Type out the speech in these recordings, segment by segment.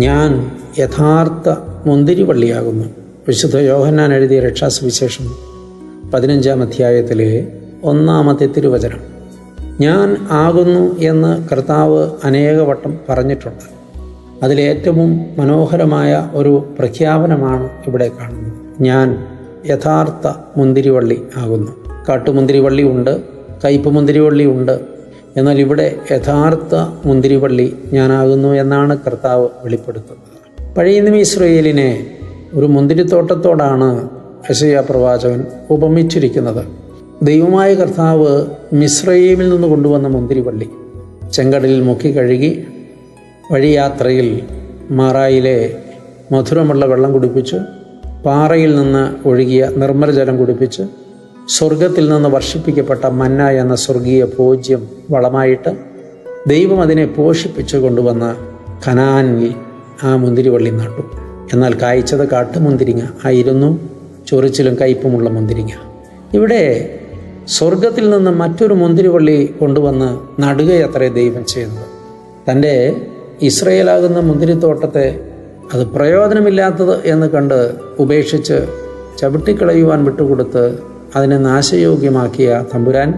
ഞാൻ യഥാർത്ഥ മുന്തിരിവള്ളിയാകുന്നു. വിശുദ്ധ യോഹന്നാൻ എഴുതിയ രക്ഷാസുവിശേഷം പതിനഞ്ചാം അധ്യായത്തിലെ ഒന്നാമത്തെ തിരുവചനം. ഞാൻ ആകുന്നു എന്ന് കർത്താവ് അനേകവട്ടം പറഞ്ഞിട്ടുണ്ട്. അതിലേറ്റവും മനോഹരമായ ഒരു പ്രഖ്യാപനമാണ് ഇവിടെ കാണുന്നത്. ഞാൻ യഥാർത്ഥ മുന്തിരിവള്ളി ആകുന്നു. കാട്ടുമുന്തിരിവള്ളി ഉണ്ട് കയ്പ് മുന്തിരിവള്ളി ഉണ്ട് എന്നാൽ ഇവിടെ യഥാർത്ഥ മുന്തിരിവള്ളി ഞാനാകുന്നു എന്നാണ് കർത്താവ് വെളിപ്പെടുത്തുന്നത്. പഴയ നിയമ ഇസ്രയേലിനെ ഒരു മുന്തിരിത്തോട്ടത്തോടാണ് യശയ പ്രവാചകൻ ഉപമിച്ചിരിക്കുന്നത്. ദൈവമായ കർത്താവ് മിശ്രയീമിൽ നിന്ന് കൊണ്ടുവന്ന മുന്തിരിവള്ളി. ചെങ്കടലിൽ മുക്കി കഴുകി വഴിയാത്രയിൽ മാറായിലെ മധുരമുള്ള വെള്ളം കുടിപ്പിച്ച് പാറയിൽ നിന്ന് ഒഴുകിയ നിർമ്മലജലം കുടിപ്പിച്ച് സ്വർഗത്തിൽ നിന്ന് വർഷിപ്പിക്കപ്പെട്ട മന്ന എന്ന സ്വർഗീയ ഭോജ്യം വളമായിട്ട് ദൈവം അതിനെ പോഷിപ്പിച്ചു കൊണ്ടുവന്ന കനാനിൽ ആ മുന്തിരിവള്ളി നട്ടു. എന്നാൽ കായ്ച്ചത് കാട്ടുമുന്തിരിങ്ങ ആയിരുന്നു. ചൊറിച്ചിലും കയ്പുമുള്ള മുന്തിരിങ്ങ. ഇവിടെ സ്വർഗത്തിൽ നിന്ന് മറ്റൊരു മുന്തിരിവള്ളി കൊണ്ടുവന്ന് നടുകയത്രേ ദൈവം ചെയ്യുന്നത് തന്റെ ഇസ്രയേലാകുന്ന മുന്തിരിത്തോട്ടത്തെ അത് പ്രയോജനമില്ലാത്തത് എന്ന് കണ്ട് ഉപേക്ഷിച്ച് ചവിട്ടിക്കളയുവാൻ വിട്ടുകൊടുത്ത് അതിനെ നാശയോഗ്യമാക്കിയ തമ്പുരാൻ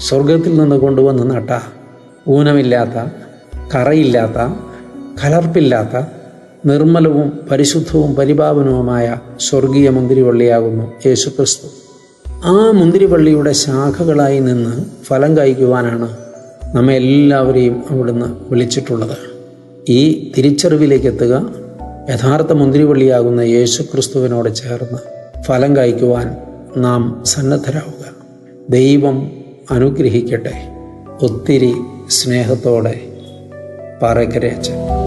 സ്വർഗത്തിൽ നിന്ന് കൊണ്ടുവന്ന് നട്ട ഊനമില്ലാത്ത കറയില്ലാത്ത കലർപ്പില്ലാത്ത നിർമ്മലവും പരിശുദ്ധവും പരിപാവനവുമായ സ്വർഗീയ മുന്തിരിവള്ളിയാകുന്നു യേശുക്രിസ്തു. ആ മുന്തിരിവള്ളിയുടെ ശാഖകളായി നിന്ന് ഫലം കായ്ക്കുവാനാണ് നമ്മെ എല്ലാവരെയും അവിടുന്ന് വിളിച്ചിട്ടുള്ളത്. ഈ തിരിച്ചറിവിലേക്ക് എത്തുക യഥാർത്ഥ മുന്തിരിവള്ളിയാകുന്ന യേശുക്രിസ്തുവിനോട് ചേർന്ന് ഫലം കായ്ക്കുവാൻ നാം സന്നദ്ധരാവുക. ദൈവം അനുഗ്രഹിക്കട്ടെ. ഒത്തിരി സ്നേഹത്തോടെ പാറക്കരയച്ചൻ